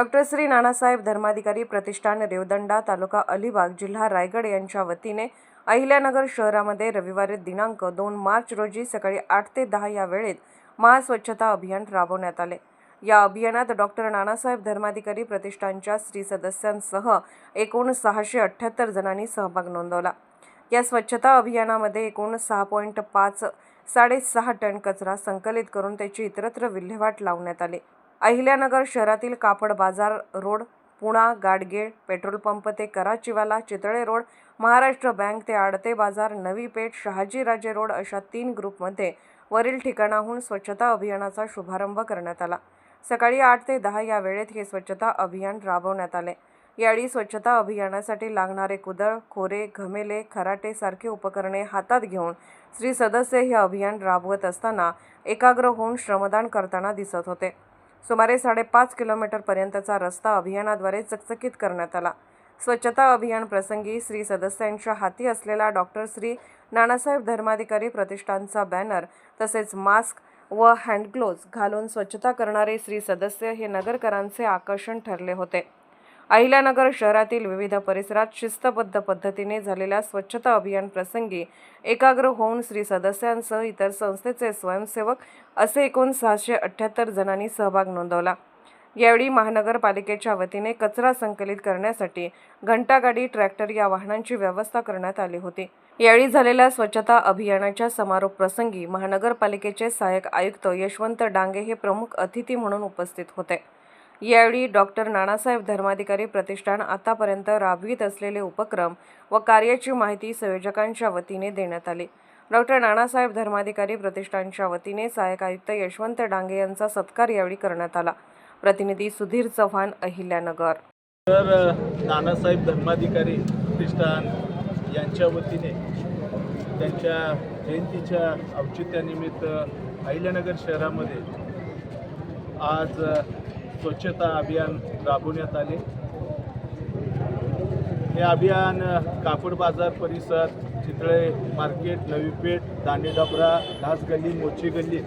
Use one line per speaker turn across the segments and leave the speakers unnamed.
Doctor Shri Nanasaheb Dharmadhikari प्रतिष्ठान रेवदंडा तालुका अलिबाग जिल्हा रायगड यांच्या वतीने अहिल्यानगर शहरामध्ये रविवारी दिनांक दोन मार्च रोजी सकाळी आठ ते दहा या वेळेत महास्वच्छता अभियान राबवण्यात आले. या अभियानात डॉक्टर नानासाहेब धर्माधिकारी प्रतिष्ठानच्या स्त्री सदस्यांसह एकूण सहाशे अठ्ठ्याहत्तर जणांनी सहभाग नोंदवला. या स्वच्छता अभियानामध्ये एकूण सहा पॉईंट पाच साडेसहा टन कचरा संकलित करून त्याची इतरत्र विल्हेवाट लावण्यात आली. अहिल्यानगर शहरातील Kapad Bazar road Puna Gadgil petrol pump ते कराचीवाला चितळे रोड महाराष्ट्र बँक ते आडते बाजार नवी पेठ शहाजीराजे रोड अशा तीन ग्रुपमध्ये वरील ठिकाणाहून स्वच्छता अभियानाचा शुभारंभ करण्यात आला. सकाळी आठ ते दहा या वेळेत हे स्वच्छता अभियान राबवण्यात आले. यावेळी स्वच्छता अभियानासाठी लागणारे कुदळ खोरे घमेले खराटे सारखी उपकरणे हातात घेऊन श्री सदस्य हे अभियान राबवत असताना एकाग्र होऊन श्रमदान करताना दिसत होते. सुमारे साडेपाच किलोमीटरपर्यंतचा रस्ता अभियानाद्वारे चकचकीत करण्यात आला. स्वच्छता अभियान प्रसंगी श्री सदस्यांच्या हाती असलेला डॉक्टर श्री नानासाहेब धर्माधिकारी प्रतिष्ठानचा बॅनर तसेच मास्क व हँडग्लोव्ज घालून स्वच्छता करणारे श्री सदस्य हे नगरकरांचे आकर्षण ठरले होते. अहिल्यानगर शहरातील विविध परिसरात शिस्तबद्ध पद्धतीने झालेल्या स्वच्छता अभियान प्रसंगी एकाग्र होऊन श्री सदस्यांसह इतर संस्थेचे स्वयंसेवक असे एकूण सहाशे अठ्ठ्याहत्तर जणांनी सहभाग नोंदवला. यावेळी महानगरपालिकेच्या वतीने कचरा संकलित करण्यासाठी घंटागाडी ट्रॅक्टर या वाहनांची व्यवस्था करण्यात आली होती. यावेळी झालेल्या स्वच्छता अभियानाच्या समारोप प्रसंगी महानगरपालिकेचे सहाय्यक आयुक्त यशवंत डांगे हे प्रमुख अतिथी म्हणून उपस्थित होते. यावेळी डॉक्टर नानासाहेब धर्माधिकारी प्रतिष्ठान आतापर्यंत राबवित असलेले उपक्रम व कार्याची माहिती संयोजकांच्या वतीने देण्यात आली. डॉक्टर नानासाहेब धर्माधिकारी प्रतिष्ठानच्या वतीने सहाय्यक आयुक्त यशवंत डांगे यांचा सत्कार यावेळी करण्यात आला. प्रतिनिधी सुधीर चव्हाण अहिल्यानगर.
तर नानासाहेब धर्माधिकारी प्रतिष्ठान यांच्या वतीने त्यांच्या जयंतीच्या औचित्यानिमित्त अहिल्यानगर शहरामध्ये आज स्वच्छता अभियान राबवण्यात आले. हे अभियान कापड बाजार परिसर चितळे मार्केट नवी पेठ दांडेडाबरा घास गल्ली मोची गल्ली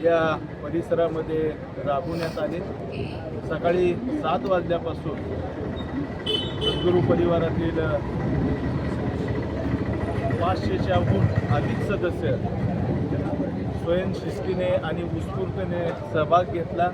या परिसरामध्ये राबवण्यात आले. सकाळी सात वाजल्यापासून सद्गुरू परिवारातील पाचशेच्याहून अधिक सदस्य स्वयंशिस्तीने आणि उत्स्फूर्तने सहभाग घेतला.